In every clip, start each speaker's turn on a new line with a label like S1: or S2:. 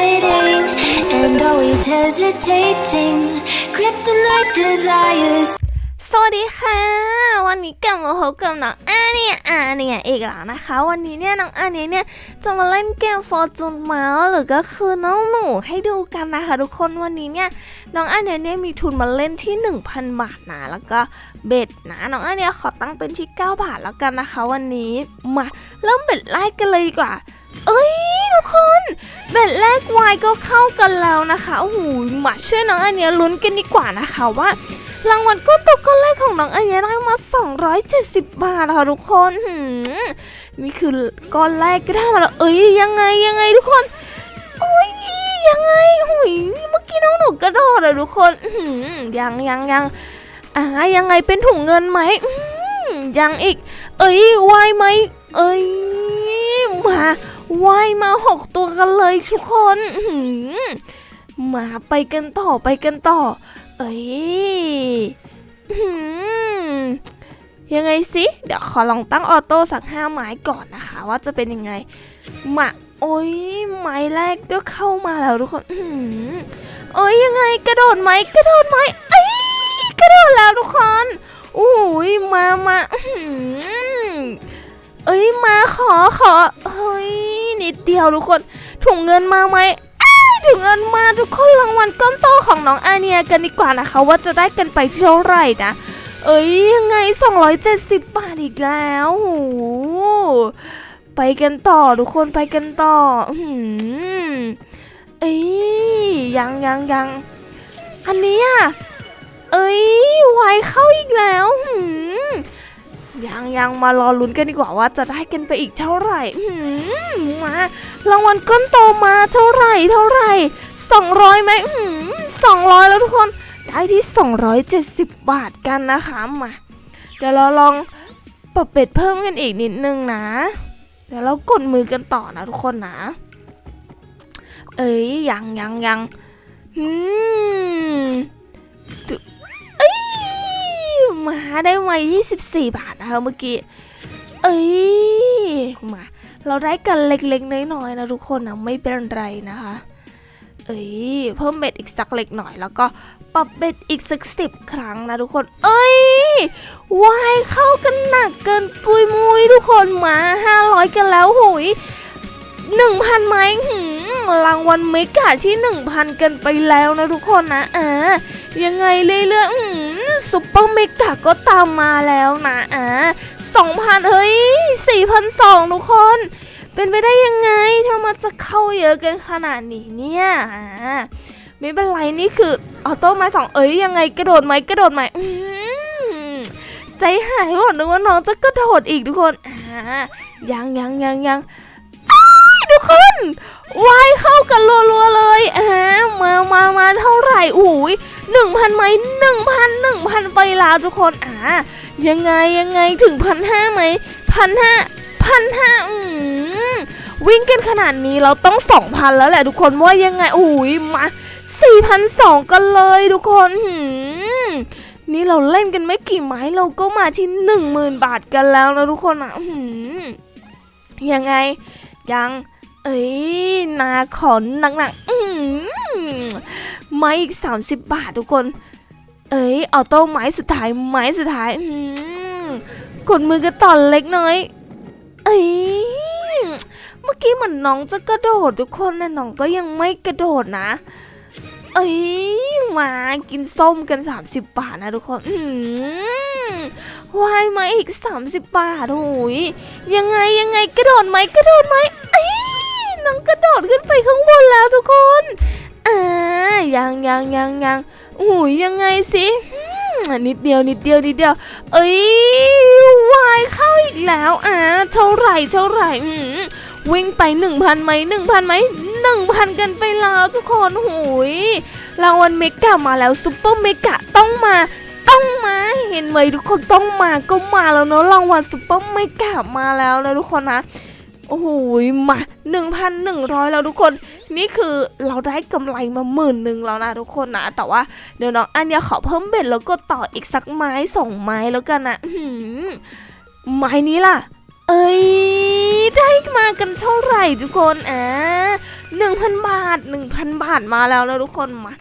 S1: avoiding and always hesitating. Kryptonite desires.
S2: สวัสดีค่ะ วันนี้กลับมาพบกับน้องอาเนี่ยอาเนี่ยอีกแล้วนะคะ วันนี้เนี่ยน้องอาเนี่ยเนี่ยจะมาเล่นเกม Fortune Mouse หรือก็คือน้องหนูให้ดูกันนะคะทุกคนวันนี้เนี่ยน้องอาเนี่ยเนี่ยมีทุนมาเล่นที่ 1,000 บาทนะแล้วก็เบ็ดนะน้องอาเนี่ยขอตั้งเป็นที่ 9 บาทแล้วกันนะคะ วันนี้มาเริ่มเบ็ดแรกกันเลยดีกว่า เอ้ย ทุกคนเบ็ดแรกวายก็เข้ากันแล้วนะคะโอ้โหมาช่วยน้องอันเนี้ยลุ้นกันดีกว่านะคะว่ารางวัลก็ตกก้อนแรกของน้องอันเนี้ยได้มา 270 บาทค่ะทุกคนนี่คือก้อนแรกก็ได้มาแล้วเอ้ยยังไงยังไงทุกคนโอ้ยยังไงหุยเมื่อกี้น้องหนูกระโดดอะทุกคนยังยังยังอ่ายังไงเป็นถุงเงินไหมยังอีก เอ้ยวายไหมเอ้ยมา ว่ายมาหกตัวกันเลยทุกคนมาไปกันต่อไปกันต่อ เอ้ยยังไงสิ เดี๋ยวขอลองตั้งออโต้สักห้าไม้ก่อนนะคะ ว่าจะเป็นยังไงมาโอ้ยไม้แรกก็เข้ามาแล้วทุกคนอื้อหือเอ้ยยังไงกระโดดไหมกระโดดไหมเอ้ยกระโดดแล้วทุกคนโอ้ยมามาเอ้ยมาขอขอเฮ้ย นิดเดียวทุกคน ถุงเงินมาไหมถุงเงินมาทุกคนรางวัลก้อนโตของน้องอาเนียกันดีกว่านะคะ ว่าจะได้กันไปเท่าไหร่นะ เอ้ยยังไง 270 บาทอีกแล้วโหไปกันต่อทุกคนไปกันต่ออื้อหือเอ้ยยังยังยังอันนี้อะเอ้ยไวเข้าอีกแล้วหืม ยังยังมารอลุ้นกันดีกว่าว่าจะได้กันไปอีกเท่าไหร่มารางวัลก้อนโตมาเท่าไหร่เท่าไหร่สองร้อยไหมสองร้อยแล้วทุกคนได้ที่ 270 บาทกันนะคะมาเดี๋ยวเราลองปรับเป็ดเพิ่มกันอีกนิดนึงนะ เดี๋ยวเรากดมือกันต่อนะทุกคนนะ เอ้ยยังยังยังอืม มาได้มา24 บาทนะคะเมื่อกี้ เอ้ยมา เราได้กันเล็กๆน้อยๆนะทุกคนนะไม่เป็นไรนะคะ เอ้ยเพิ่มเบ็ดอีกสักเล็กหน่อย แล้วก็ปรับเบ็ดอีกสักสิบครั้งนะทุกคน เอ้ยวายเข้ากันหนักเกินปุยมุยทุกคนมา 500 กันแล้วหุย1,000ไหมหืม รางวัลเมกาที่ 1,000 กันไปแล้วนะทุกคนนะอ่ายังไงเรื่อยๆอืมซุปเปอร์เมกาก็ตามมาแล้วนะอ่าสองพันเฮ้ยสี่พันสองทุกคน เป็นไปได้ยังไงถ้ามันจะเข้าเยอะกันขนาดนี้เนี่ยอ่าไม่เป็นไรนี่คือออโต้มาสองเอ้ยยังไงกระโดดไหมกระโดดไหมใจหายหมดนึกว่าน้องจะกระโดดอีกทุกคนอ่ายังยังยังยังยทุ กคนวายเข้ากันรัวๆเลยอ่ามามามาเท่าไหร่อุ้ยหนึ่งพันไหมหนึ่งพันหนึ่งพันไปแล้วทุกคนอ่ายังไงยังไงถึงพันห้าไหมพันห้าพันห้าอืมวิ่งกันขนาดนี้เราต้องสองพันแล้วแหละทุกคนว่ายังไงอุ้ยมาสี่พันสองกันเลยทุกคนหืมนี่เราเล่นกันไม่กี่ไม้เราก็มาที่หนึ่งหมื่นบาทกันแล้วนะทุกคนอะหืมยังไงยัง เอ้ยนาขอหนักๆอืมไม้อีก 30 บาททุกคน เอ้ยออโต้ไม้สุดท้ายไม้สุดท้ายกดมือกันต่อนเล็กน้อย เอ้ยเมื่อกี้เหมือนน้องจะกระโดดทุกคนนะน้องก็ยังไม่กระโดดนะ เอ้ยมากินส้มกัน 30 บาทนะทุกคนอืวายมาอีก 30 บาทโอ้ยยังไงยังไงกระโดดไหมกระโดดไหม น้องกระโดดขึ้นไปข้างบนแล้วทุกคนอ่ายังยังยังยังโอ้ยยังไงสินิดเดียวนิดเดียวนิดเดียว เอ้ยวายเข้าอีกแล้วอ่าเท่าไหร่เท่าไหร่อืมวิ่งไปหนึ่งพันไหมหนึ่งพันไหมหนึ่งพันกันไปแล้วทุกคนโอ้ยรางวัลเมกะมาแล้วซุปเปอร์เมกะต้องมาต้องมาเห็นไหมทุกคนต้องมาก็มาแล้วเนอะรางวัลซุปเปอร์เมกะมาแล้วนะทุกคนนะ โอ้โหมา 1,100 แล้วทุกคน นี่คือเราได้กำไรมาหมื่นหนึ่งแล้วนะทุกคนนะ แต่ว่าเดี๋ยวน้องอันเนี้ยขอเพิ่มเบ็ดแล้วก็ต่ออีกสักไม้สองไม้แล้วกันนะไม้นี้ล่ะ เอ้ย ได้มากันเท่าไหร่ทุกคนอ่าหนึ่งพันบาทหนึ่งพันบาทมาแล้วนะทุกคนมา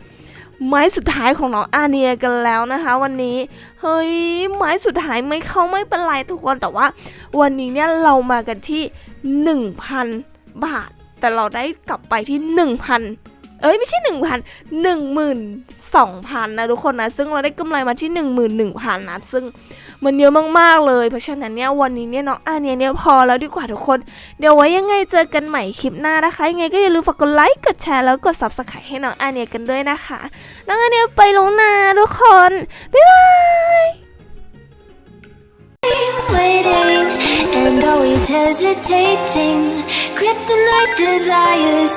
S2: ไม้สุดท้ายของน้องอาเนียกันแล้วนะคะ วันนี้เฮ้ยไม้สุดท้ายไม่เข้าไม่เป็นไรทุกคนแต่ว่า วันนี้เนี่ยเรามากันที่ 1,000 บาท แต่เราได้กลับไปที่ 1,000 เอ้ยไม่ใช่1,000 12,000นะทุกคนนะซึ่งเราได้กำไรมาที่11,000นะซึ่งมันเยอะมากๆเลย เพราะฉะนั้นเนี่ยวันนี้เนี่ยน้องอาเนียเนี่ยพอแล้วดีกว่าทุกคน เดี๋ยวไว้ยังไงเจอกันใหม่คลิปหน้านะคะยังไงก็อย่าลืมฝากกดไลค์กดแชร์แล้วกด subscribe ให้น้องอาเนียกันด้วยนะคะน้องอาเนียไปล้วนะทุกคนบ๊ายบาย
S1: and always hesitating. Kryptonite desires